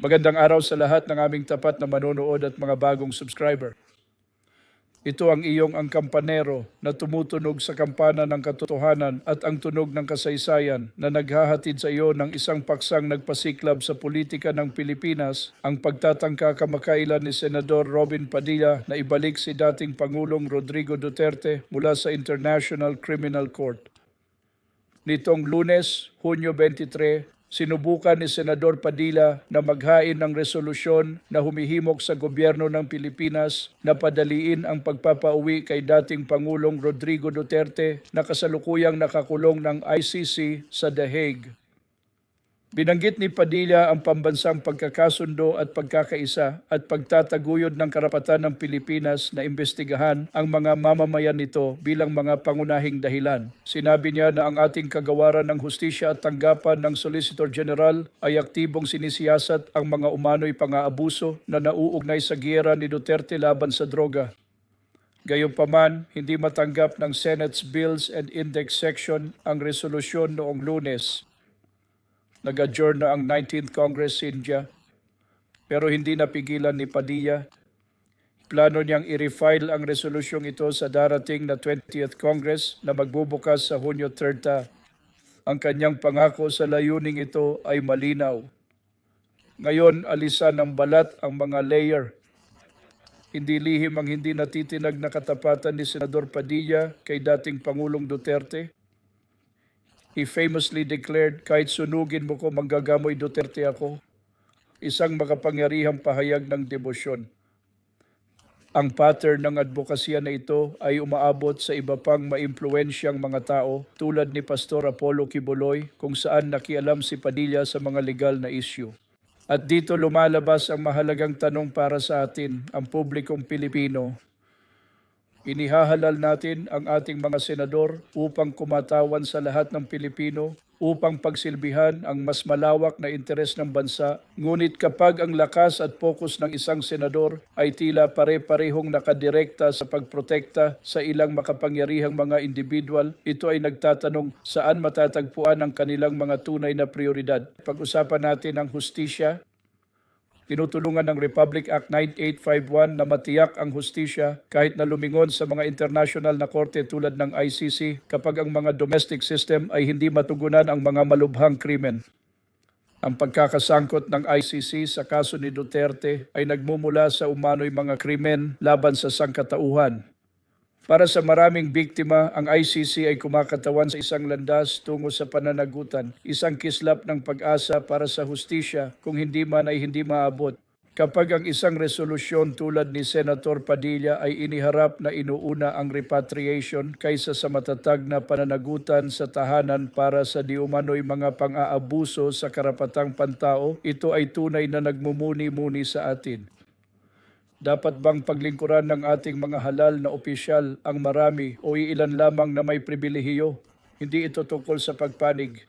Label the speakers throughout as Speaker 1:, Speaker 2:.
Speaker 1: Magandang araw sa lahat ng aming tapat na manonood at mga bagong subscriber. Ito ang iyong ang kampanero na tumutunog sa kampana ng katotohanan at ang tunog ng kasaysayan na naghahatid sa iyo ng isang paksang nagpasiklab sa politika ng Pilipinas ang pagtatangka kamakailan ni Senador Robin Padilla na ibalik si dating Pangulong Rodrigo Duterte mula sa International Criminal Court. Nitong lunes, Hunyo 23, sinubukan ni Senador Padilla na maghain ng resolusyon na humihimok sa gobyerno ng Pilipinas na padaliin ang pagpapauwi kay dating Pangulong Rodrigo Duterte na kasalukuyang nakakulong ng ICC sa The Hague. Binanggit ni Padilla ang pambansang pagkakasundo at pagkakaisa at pagtataguyod ng karapatan ng Pilipinas na imbestigahan ang mga mamamayan nito bilang mga pangunahing dahilan. Sinabi niya na ang ating kagawaran ng hustisya at tanggapan ng Solicitor General ay aktibong sinisiyasat ang mga umano'y pang-aabuso na nauugnay sa giyera ni Duterte laban sa droga. Gayunpaman, hindi matanggap ng Senate's Bills and Index Section ang resolusyon noong lunes nag-adjourn na ang 19th Congress India, pero hindi napigilan ni Padilla. Plano niyang i-refile ang resolusyong ito sa darating na 20th Congress na magbubukas sa Hunyo 30. Ang kanyang pangako sa layuning ito ay malinaw. Ngayon, alisan ng balat ang mga layer. Hindi lihim ang hindi natitinag na katapatan ni Senador Padilla kay dating Pangulong Duterte. He famously declared, kahit sunugin mo ko, manggagamoy Duterte ako. Isang makapangyarihang pahayag ng debosyon. Ang pattern ng advokasya na ito ay umaabot sa iba pang maimpluensyang mga tao tulad ni Pastor Apollo Kibuloy kung saan nakialam si Padilla sa mga legal na issue. At dito lumalabas ang mahalagang tanong para sa atin, ang publikong Pilipino. Inihahalal natin ang ating mga senador upang kumatawan sa lahat ng Pilipino upang pagsilbihan ang mas malawak na interes ng bansa. Ngunit kapag ang lakas at focus ng isang senador ay tila pare-parehong nakadirekta sa pagprotekta sa ilang makapangyarihang mga individual, ito ay nagtatanong saan matatagpuan ang kanilang mga tunay na prioridad. Pag-usapan natin ang hustisya, tinutulungan ng Republic Act 9851 na matiyak ang hustisya kahit na lumingon sa mga international na korte tulad ng ICC kapag ang mga domestic system ay hindi matugunan ang mga malubhang krimen. Ang pagkakasangkot ng ICC sa kaso ni Duterte ay nagmumula sa umano'y mga krimen laban sa sangkatauhan. Para sa maraming biktima, ang ICC ay kumakatawan sa isang landas tungo sa pananagutan, isang kislap ng pag-asa para sa hustisya kung hindi man ay hindi maabot. Kapag ang isang resolusyon tulad ni Senator Padilla ay iniharap na inuuna ang repatriation kaysa sa matatag na pananagutan sa tahanan para sa diumano'y mga pang-aabuso sa karapatang pantao, ito ay tunay na nagmumuni-muni sa atin. Dapat bang paglingkuran ng ating mga halal na opisyal ang marami o iilan lamang na may pribilehiyo? Hindi ito tungkol sa pagpanig.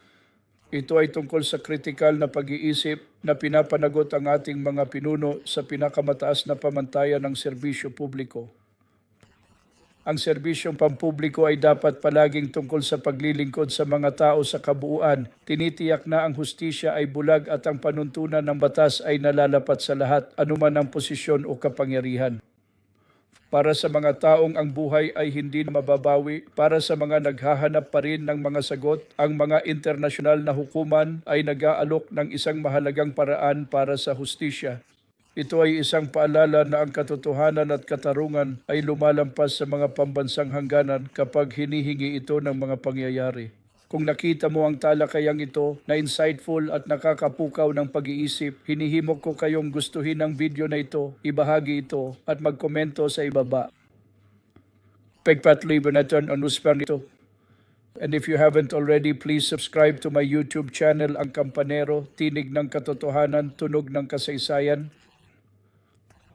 Speaker 1: Ito ay tungkol sa kritikal na pag-iisip na pinapanagot ang ating mga pinuno sa pinakamataas na pamantayan ng serbisyo publiko. Ang serbisyong pampubliko ay dapat palaging tungkol sa paglilingkod sa mga tao sa kabuuan. Tinitiyak na ang hustisya ay bulag at ang panuntunan ng batas ay nalalapat sa lahat, anuman ang posisyon o kapangyarihan. Para sa mga taong ang buhay ay hindi mababawi, para sa mga naghahanap pa rin ng mga sagot, ang mga internasyonal na hukuman ay nag-aalok ng isang mahalagang paraan para sa hustisya. Ito ay isang paalala na ang katotohanan at katarungan ay lumalampas sa mga pambansang hangganan kapag hinihingi ito ng mga pangyayari. Kung nakita mo ang talakayang ito na insightful at nakakapukaw ng pag-iisip, hinihimok ko kayong gustuhin ang video na ito, ibahagi ito at magkomento sa ibaba. Pagpatuloy ba natin ang newspaper nito? And if you haven't already, please subscribe to my YouTube channel, Ang Kampanero, Tinig ng Katotohanan, Tunog ng Kasaysayan.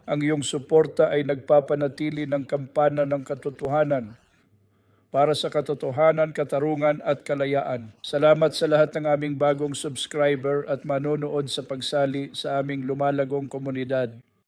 Speaker 1: Ang iyong suporta ay nagpapanatili ng kampana ng katotohanan para sa katotohanan, katarungan at kalayaan. Salamat sa lahat ng aming bagong subscriber at manonood sa pagsali sa aming lumalagong komunidad.